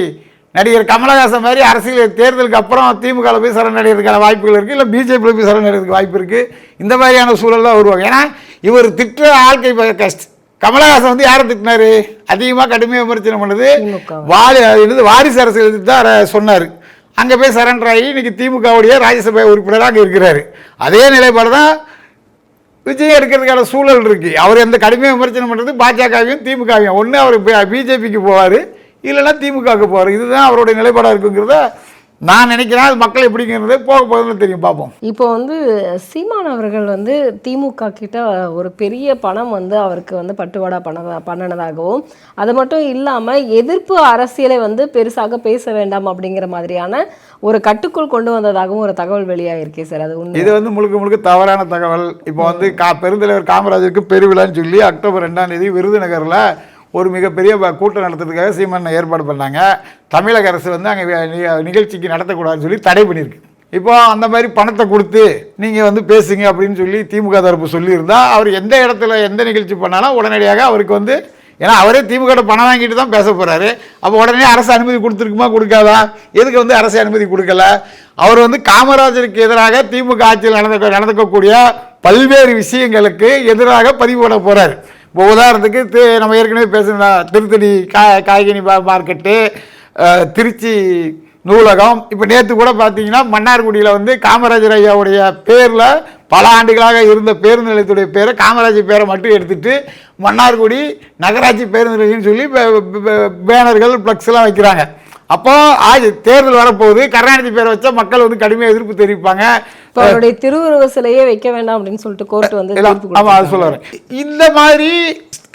S1: நடிகர் கமலஹாசன் மாதிரி அரசியல் தேர்தலுக்கு அப்புறம் திமுகவில் போய் சரணடைகிறதுக்கான வாய்ப்புகள் இருக்குது இல்லை பிஜேபியில் போய் சரணடைகிறதுக்கு வாய்ப்பு இருக்குது இந்த மாதிரியான சூழல் தான் வருவாங்க. ஏன்னா இவர் திட்டுற ஆட்கை கஷ்ட கமலஹாசன் வந்து யாரை திட்டினாரு? அதிகமாக கடுமையாக விமர்சனம் பண்ணது. வாரி இது வாரிசு அரசியல் தான் சொன்னார். அங்கே போய் சரண்டர் ஆகி இன்னைக்கு திமுகவுடைய ராஜ்யசபா உறுப்பினராக இருக்கிறாரு. அதே நிலைப்பாடு தான் விஜய் எடுக்கிறதுக்கான சூழல் இருக்கு. அவர் எந்த கடுமையாக விமர்சனம் பண்ணுறது பாஜகவையும் திமுகவையும். ஒன்று அவர் பிஜேபிக்கு போவார். இல்லைன்னா திமுகவுக்கு போவார் இதுதான் அவருடைய நிலைப்பாடாக இருக்குங்கிறத நான் நினைக்கிறேன். அது மக்கள் எப்படிங்கிறது போக போகுதுன்னு தெரியும். பார்ப்போம்.
S3: இப்போ வந்து சீமான் அவர்கள் வந்து திமுக கிட்ட ஒரு பெரிய பணம் வந்து அவருக்கு வந்து பட்டுவாடா பண்ண பண்ணினதாகவும் அது மட்டும் இல்லாமல் எதிர்ப்பு அரசியலை வந்து பெருசாக பேச வேண்டாம் அப்படிங்கிற மாதிரியான ஒரு கட்டுக்குள் கொண்டு வந்ததாகவும் ஒரு தகவல் வெளியாகிருக்கே சார். அது உண்மை.
S1: இது வந்து முழுக்க முழுக்க தவறான தகவல். இப்போ வந்து கா பெருந்தலைவர் காமராஜருக்கு பெருவிழான்னு சொல்லி அக்டோபர் ரெண்டாம் தேதி விருதுநகரில் ஒரு மிகப்பெரிய ப- கூட்டம் நடத்துறதுக்காக சீமான் ஏற்பாடு பண்ணாங்க. தமிழக அரசு வந்து அங்கே நிகழ்ச்சிக்கு நடத்தக்கூடாதுன்னு சொல்லி தடை பண்ணியிருக்கு. இப்போ அந்த மாதிரி பணத்தை கொடுத்து நீங்கள் வந்து பேசுங்க அப்படின்னு சொல்லி திமுக தரப்பு சொல்லியிருந்தா அவர் எந்த இடத்துல எந்த நிகழ்ச்சி பண்ணாலும் உடனடியாக அவருக்கு வந்து ஏன்னா அவரே திமுக பணம் வாங்கிட்டு தான் பேச போகிறாரு அப்போ உடனே அரசு அனுமதி கொடுத்துருக்குமா கொடுக்காதா? எதுக்கு வந்து அரசு அனுமதி கொடுக்கல? அவர் வந்து காமராஜருக்கு எதிராக திமுக ஆட்சியில் நடந்த நடந்துக்கக்கூடிய பல்வேறு விஷயங்களுக்கு எதிராக பதிவு போட போறாரு. இப்போ உதாரணத்துக்கு நம்ம ஏற்கனவே பேசினா திருத்தணி கா காய்கனி மார்க்கெட்டு திருச்சி நூலகம். இப்போ நேற்று கூட பார்த்தீங்கன்னா மன்னார்குடியில் வந்து காமராஜர் ஐயாவுடைய பேரில் பல ஆண்டுகளாக இருந்த பேருந்து நிலையத்துடைய பேரை காமராஜர் பேரை மட்டும் எடுத்துட்டு மன்னார்குடி நகராட்சி பேருந்து நிலையம்னு சொல்லி பேனர்கள் ஃப்ளக்ஸ்லாம் வைக்கிறாங்க. அப்போ ஆஜி தேர்தல் வரப்போகுது. கருணாநிதி பேரை வச்சா மக்கள் வந்து கடுமையாக எதிர்ப்பு தெரிவிப்பாங்க.
S3: அவருடைய திருவுருவ சிலையே வைக்க வேண்டாம் அப்படின்னு சொல்லிட்டு கோர்ட் வந்து
S1: இல்ல,
S3: தீர்ப்பு
S1: ஆமா அது சொல்ல வரேன் இந்த மாதிரி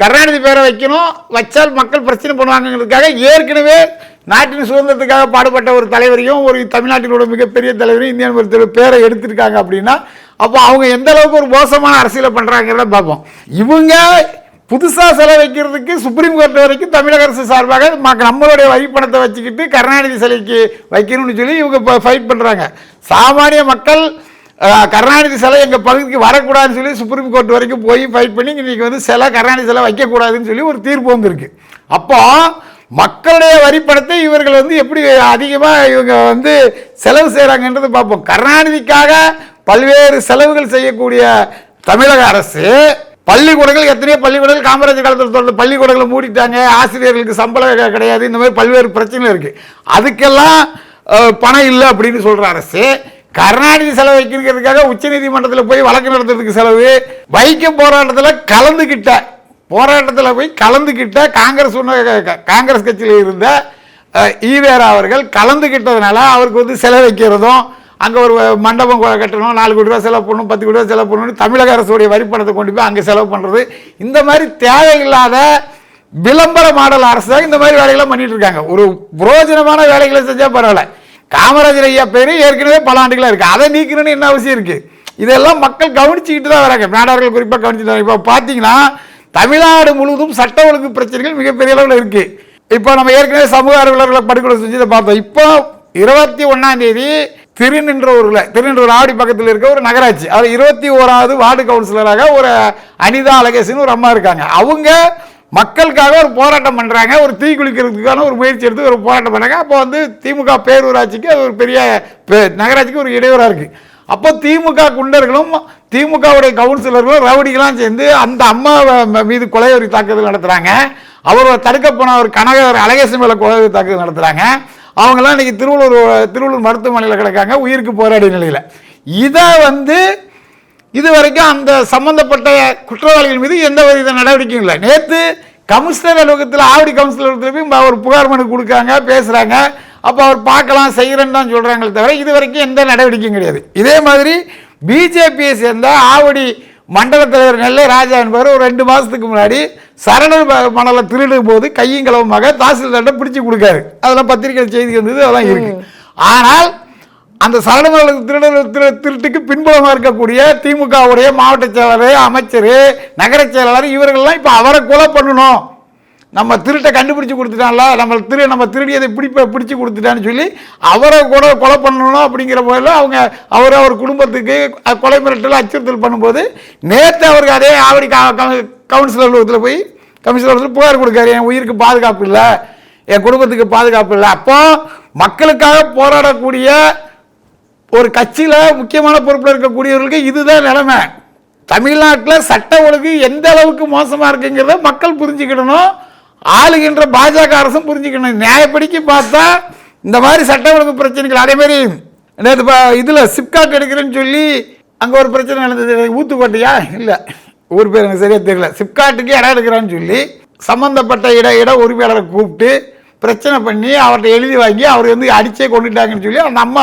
S1: கருணாநிதி பேரை வைக்கணும். வச்சால் மக்கள் பிரச்சனை பண்ணுவாங்கங்கிறதுக்காக ஏற்கனவே நாட்டின் சுதந்திரத்துக்காக பாடுபட்ட ஒரு தலைவரையும் ஒரு தமிழ்நாட்டினோட மிகப்பெரிய தலைவரையும் இந்தியன் ஒருத்தர் பேரை எடுத்திருக்காங்க அப்படின்னா அப்போ அவங்க எந்த அளவுக்கு ஒரு மோசமான அரசியலை பண்றாங்கிறத பார்ப்போம். இவங்க புதுசாக சிலை வைக்கிறதுக்கு சுப்ரீம் கோர்ட் வரைக்கும் தமிழக அரசு சார்பாக மக்க- நம்மளுடைய வரிப்பணத்தை வச்சுக்கிட்டு கருணாநிதி சிலைக்கு வைக்கணும்னு சொல்லி இவங்க ஃபைட் பண்ணுறாங்க சாமானிய மக்கள் கருணாநிதி சிலை எங்கள் பகுதிக்கு வரக்கூடாதுன்னு சொல்லி சுப்ரீம் கோர்ட் வரைக்கும் போய் ஃபைட் பண்ணி இன்றைக்கி வந்து சிலை கருணாநிதி சிலை வைக்கக்கூடாதுன்னு சொல்லி ஒரு தீர்ப்பு வந்திருக்கு. அப்போ மக்களுடைய வரிப்பணத்தை இவர்கள் வந்து எப்படி அதிகமாக இவங்க வந்து செலவு செய்கிறாங்கன்றது பார்ப்போம். கருணாநிதிக்காக பல்வேறு செலவுகள் செய்யக்கூடிய தமிழக அரசு பள்ளிக்கூடங்கள் எத்தனையோ பள்ளிக்கூடங்கள் காமராஜர் காலத்தில் தொடர்ந்து பள்ளிக்கூடங்களை மூடிட்டாங்க. ஆசிரியர்களுக்கு சம்பளம் கிடையாது. இந்த மாதிரி பல்வேறு பிரச்சனைகள் இருக்குது அதுக்கெல்லாம் பணம் இல்லை அப்படின்னு சொல்கிற அரசு கருணாநிதி செலவு வைக்கிறதுக்காக உச்சநீதிமன்றத்தில் போய் வழக்கு நடத்துறதுக்கு செலவு வைக்க போராட்டத்தில் கலந்துக்கிட்ட போராட்டத்தில் போய் கலந்துக்கிட்ட காங்கிரஸ் காங்கிரஸ் கட்சியில் இருந்த ஈவேரா அவர்கள் கலந்துக்கிட்டதுனால அவருக்கு வந்து செலவு வைக்கிறதும் அங்கே ஒரு மண்டபம் கட்டணும் நாலு கோடி ரூபா செலவு பண்ணணும் பத்து கோடி ரூபா செலவு பண்ணணும் தமிழக அரசுடைய வரிப்பணத்தை கொண்டு போய் அங்கே செலவு பண்ணுறது இந்த மாதிரி தேவையில்லாத விளம்பர மாடல் அரசு தான் இந்த மாதிரி வேலைகளை பண்ணிட்டு இருக்காங்க. ஒரு புரோஜனமான வேலைகளை செஞ்சால் பரவாயில்ல. காமராஜர் ஐயா பேர் ஏற்கனவே பல ஆண்டுகளாக இருக்குது அதை நீக்கணும்னு என்ன அவசியம் இருக்குது இதெல்லாம் மக்கள் கவனிச்சுக்கிட்டு தான் வராங்க. மேடார்கள் குறிப்பாக கவனிச்சுட்டு இப்போ பார்த்தீங்கன்னா தமிழ்நாடு முழுவதும் சட்ட ஒழுங்கு பிரச்சனைகள் மிகப்பெரிய அளவில் இருக்குது இப்போ நம்ம ஏற்கனவே சமூக ஆர்வலர்களை படுகொலை செஞ்சதை பார்த்தோம். இப்போ இருபத்தி ஒன்றாம் தேதி திருநின்றவர்களை திருநின்றூர் ஆவடி பக்கத்தில் இருக்க ஒரு நகராட்சி. அது இருபத்தி ஓராவது வார்டு கவுன்சிலராக ஒரு அனிதா அலகேசின்னு ஒரு அம்மா இருக்காங்க. அவங்க மக்களுக்காக ஒரு போராட்டம் பண்ணுறாங்க ஒரு தீ குளிக்கிறதுக்கான ஒரு முயற்சி எடுத்து ஒரு போராட்டம் பண்ணுறாங்க அப்போ வந்து திமுக பேரூராட்சிக்கு அது ஒரு பெரிய நகராட்சிக்கு ஒரு இடையூறாக இருக்குது அப்போ திமுக குண்டர்களும் திமுகவுடைய கவுன்சிலர்களும் ரவுடிகளாம் சேர்ந்து அந்த அம்மா ம- மீது கொலைவரி தாக்குதல் நடத்துகிறாங்க அவர் தடுக்க போன ஒரு கனகர் அழகேசன் மேலே கொலை தாக்குதல் நடத்துகிறாங்க அவங்கெல்லாம் இன்றைக்கி திருவள்ளூர் திருவள்ளூர் மருத்துவமனையில் கிடக்காங்க உயிருக்கு போராடிய நிலையில். இதை வந்து இது வரைக்கும் அந்த சம்பந்தப்பட்ட குற்றவாளிகள் மீது எந்த ஒரு வித நடவடிக்கையும் இல்லை. நேற்று கமிஷனர் அலுவலகத்தில் ஆவடி கவுன்சிலர் அலுவலகத்தில் போய் ஒரு புகார் மனு கொடுக்காங்க பேசுகிறாங்க அப்போ அவர் பார்க்கலாம் செய்கிறேன்னு தான் சொல்கிறாங்களே தவிர இது வரைக்கும் எந்த நடவடிக்கையும் கிடையாது. இதே மாதிரி பிஜேபியை சேர்ந்த ஆவடி மண்டல தலைவர் நெல்லை ராஜா என்பவர் ஒரு ரெண்டு மாதத்துக்கு முன்னாடி சரண ம- மணலை திருடும் போது கையும் களவுமாக தாசில்தார்ட்ட பிடிச்சி கொடுக்காரு. அதெல்லாம் பத்திரிகை செய்தி வந்தது அதெல்லாம் இருக்கு. ஆனால் அந்த சரணமலை திருட திரு திருட்டுக்கு பின்புலமாக இருக்கக்கூடிய திமுகவுடைய மாவட்ட செயலர் அமைச்சர் நகர செயலாளர் இவர்கள்லாம் இப்போ அவரை கொலை பண்ணணும். நம்ம திருட்டை கண்டுபிடிச்சு கொடுத்துட்டான்ல நம்ம திரு நம்ம திருடியதை பிடிப்ப பிடிச்சு கொடுத்துட்டான்னு சொல்லி அவரை கூட கொலை பண்ணணும் அப்படிங்கிற போதில் அவங்க அவர் அவர் குடும்பத்துக்கு கொலை மிரட்டல் அச்சுறுத்தல் பண்ணும்போது நேற்று அவருக்கு அதே ஆவடி கா- கவுன்சிலர் அலுவலகத்தில் போய் கமிஷனர் அலுவலகத்தில் புகார் கொடுக்காரு என் உயிருக்கு பாதுகாப்பு இல்லை என் குடும்பத்துக்கு பாதுகாப்பு இல்லை. அப்போ மக்களுக்காக போராடக்கூடிய ஒரு கட்சியில் முக்கியமான பொறுப்பில் இருக்கக்கூடியவர்களுக்கு இதுதான் நிலைமை. தமிழ்நாட்டில் சட்ட ஒழுங்கு எந்த அளவுக்கு மோசமாக இருக்குங்கிறத மக்கள் புரிஞ்சுக்கிடணும். ஆளுகின்ற பாஜக அரசும் புரிஞ்சுக்கணும். நியாயப்படிக்கு பார்த்தா இந்த மாதிரி சட்ட ஒழுங்கு பிரச்சனைகள் அதே மாதிரி நேற்று இதில் சிப்காட் எடுக்கிறேன்னு சொல்லி அங்கே ஒரு பிரச்சனை நடந்தது. ஊத்துக்கோட்டையா? இல்லை. ஊர் பேர் எனக்கு சரியாக தெரியல. சிப்காட்டுக்கு இடம் எடுக்கிறான்னு சொல்லி சம்மந்தப்பட்ட இட இட உரிமையாளரை கூப்பிட்டு பிரச்சனை பண்ணி அவர்கிட்ட எழுதி வாங்கி அவர் வந்து அடிச்சே கொண்டுட்டாங்கன்னு சொல்லி அந்த அம்மா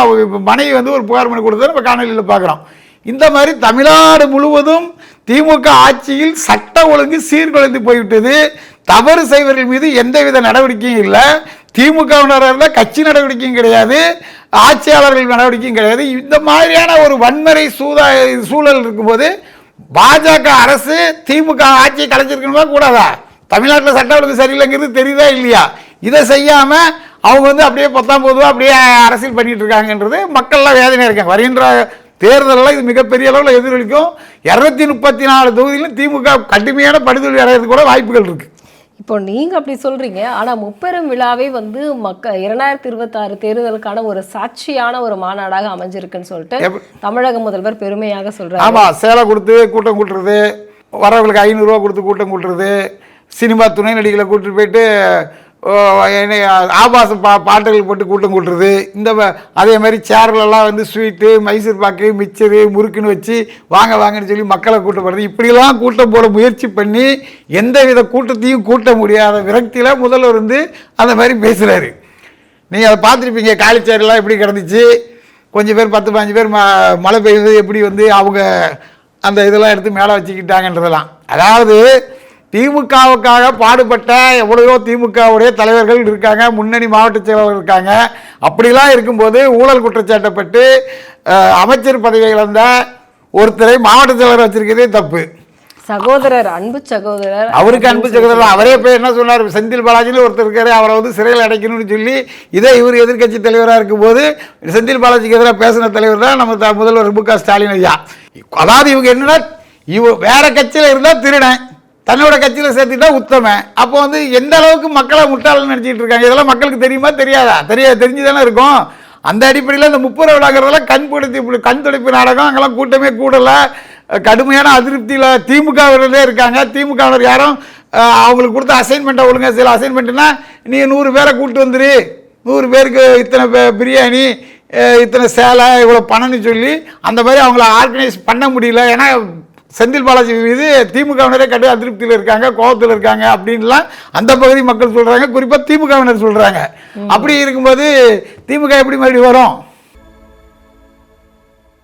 S1: மனைவி வந்து ஒரு புகார் பண்ணி கொடுத்தது நம்ம காணொலியில் பார்க்குறோம் இந்த மாதிரி தமிழ்நாடு முழுவதும் திமுக ஆட்சியில் சட்ட ஒழுங்கு சீர்குலைந்து போய்விட்டது. தவறு செய்வர்கள் மீது எந்தவித நடவடிக்கையும் இல்லை. திமுகவினராக இருந்தால் கட்சி நடவடிக்கையும் கிடையாது. ஆட்சியாளர்கள் நடவடிக்கையும் கிடையாது. இந்த மாதிரியான ஒரு வன்முறை சூதா சூழல் இருக்கும்போது பாஜக அரசு திமுக ஆட்சியை கலைச்சிருக்கணுமா கூடாதா? தமிழ்நாட்டில் சட்ட ஒழுங்கு சரியில்லைங்கிறது தெரியுதா இல்லையா? இதை செய்யாமல் அவங்க வந்து அப்படியே பத்தாம் பொதுவாக அப்படியே அரசியல் பண்ணிகிட்டு இருக்காங்கன்றது மக்கள்லாம் வேதனையாக இருக்காங்க. வருகின்ற தேர்தலில் இது மிகப்பெரிய அளவில் எதிரொலிக்கும். இரநூத்தி முப்பத்தி நாலு தொகுதியிலும் திமுக கடுமையான படுதோல்வி அடையிறது கூட வாய்ப்புகள் இருக்கு.
S3: இப்போ நீங்க அப்படி சொல்றீங்க. ஆனா முப்பெரும் விழாவே வந்து மக்க இரண்டாயிரத்தி இருபத்தாறு தேர்தலுக்கான ஒரு சாட்சியான ஒரு மாநாடாக அமைஞ்சிருக்குன்னு சொல்லிட்டு தமிழக முதல்வர் பெருமையாக சொல்றாரு.
S1: ஆமா சேலை கொடுத்து கூட்டம் கூட்டுறது வரவங்களுக்கு ஐநூறுரூவா கொடுத்து கூட்டம் கூட்டுறது சினிமா துணை நடிகளை கூட்டிட்டு போயிட்டு ஆபாச பா பாட்டுகள் போட்டு கூட்டம் கூட்டுறது. இந்த அதே மாதிரி சேர்லலாம் வந்து ஸ்வீட்டு மைசூர் பாக்கு மிச்சரு முறுக்குன்னு வச்சு வாங்க வாங்கன்னு சொல்லி மக்களை கூட்டம் போடுறது இப்படிலாம் கூட்டம் போட முயற்சி பண்ணி எந்த வித கூட்டத்தையும் கூட்ட முடியாத விரக்தியில் முதல்வர் வந்து அந்த மாதிரி பேசுகிறாரு நீங்கள் அதை பார்த்துருப்பீங்க காலிச்சேரிலாம் எப்படி கிடந்துச்சு? கொஞ்சம் பேர் பத்து பதினஞ்சு பேர் ம மழை பெய்யுது எப்படி வந்து அவங்க அந்த இதெல்லாம் எடுத்து மேலே வச்சுக்கிட்டாங்கன்றதெல்லாம். அதாவது திமுகவுக்காக பாடுபட்ட எவ்வளவோ திமுகவுடைய தலைவர்கள் இருக்காங்க முன்னணி மாவட்ட செயலாளர்கள் இருக்காங்க. அப்படிலாம் இருக்கும்போது ஊழல் குற்றச்சாட்டப்பட்டு அமைச்சர் பதவியை இழந்த ஒருத்தரை மாவட்ட செயலாளர் வச்சிருக்கிறதே தப்பு.
S3: சகோதரர் அன்பு சகோதரர்.
S1: அவருக்கு அன்பு சகோதரர் அவரே போய் என்ன சொன்னார்? செந்தில் பாலாஜின்னு ஒருத்தர் இருக்காரு அவரை வந்து சிறையில் அடைக்கணும்னு சொல்லி இதே இவர் எதிர்க்கட்சி தலைவராக இருக்கும்போது செந்தில் பாலாஜிக்கு எதிராக பேசின தலைவர் தான் நம்ம முதல்வர் மு க ஸ்டாலின் ஐயா. அதாவது இவங்க என்னன்னா இவ வேற கட்சியில் இருந்தால் திருடன். தன்னோட கட்சியில் சேர்த்துட்டா உத்தமன் அப்போ வந்து எந்த அளவுக்கு மக்களை முட்டாளன்னு நினச்சிட்டு இருக்காங்க? இதெல்லாம் மக்களுக்கு தெரியுமா? தெரியாதா? தெரியா தெரிஞ்சு தானே இருக்கும். அந்த அடிப்படையில் இந்த முப்புற விழாங்கிறதெல்லாம் கண் பிடித்து கண் துடைப்பு நாடகம் அங்கெல்லாம் கூட்டமே கூடலை. கடுமையான அதிருப்தியில் திமுகவினரே இருக்காங்க. திமுகவினர் யாரும் அவங்களுக்கு கொடுத்த அசைன்மெண்ட்டை ஒழுங்கா சில அசைன்மெண்ட்டுன்னா நீ நூறு பேரை கூப்பிட்டு வந்துரு. நூறு பேருக்கு இத்தனை பே- பிரியாணி இத்தனை சேலை இவ்வளோ பணம்னு சொல்லி அந்த மாதிரி அவங்கள ஆர்கனைஸ் பண்ண முடியல. ஏன்னா செந்தில் பாலாஜி மீது திமுகவினரே கடு அதிருப்தியில் இருக்காங்க கோபத்தில் இருக்காங்க அப்படின்லாம் அந்த பகுதி மக்கள் சொல்கிறாங்க குறிப்பாக திமுகவினர் சொல்கிறாங்க அப்படி இருக்கும்போது திமுக எப்படி மறுபடியும் வரும்?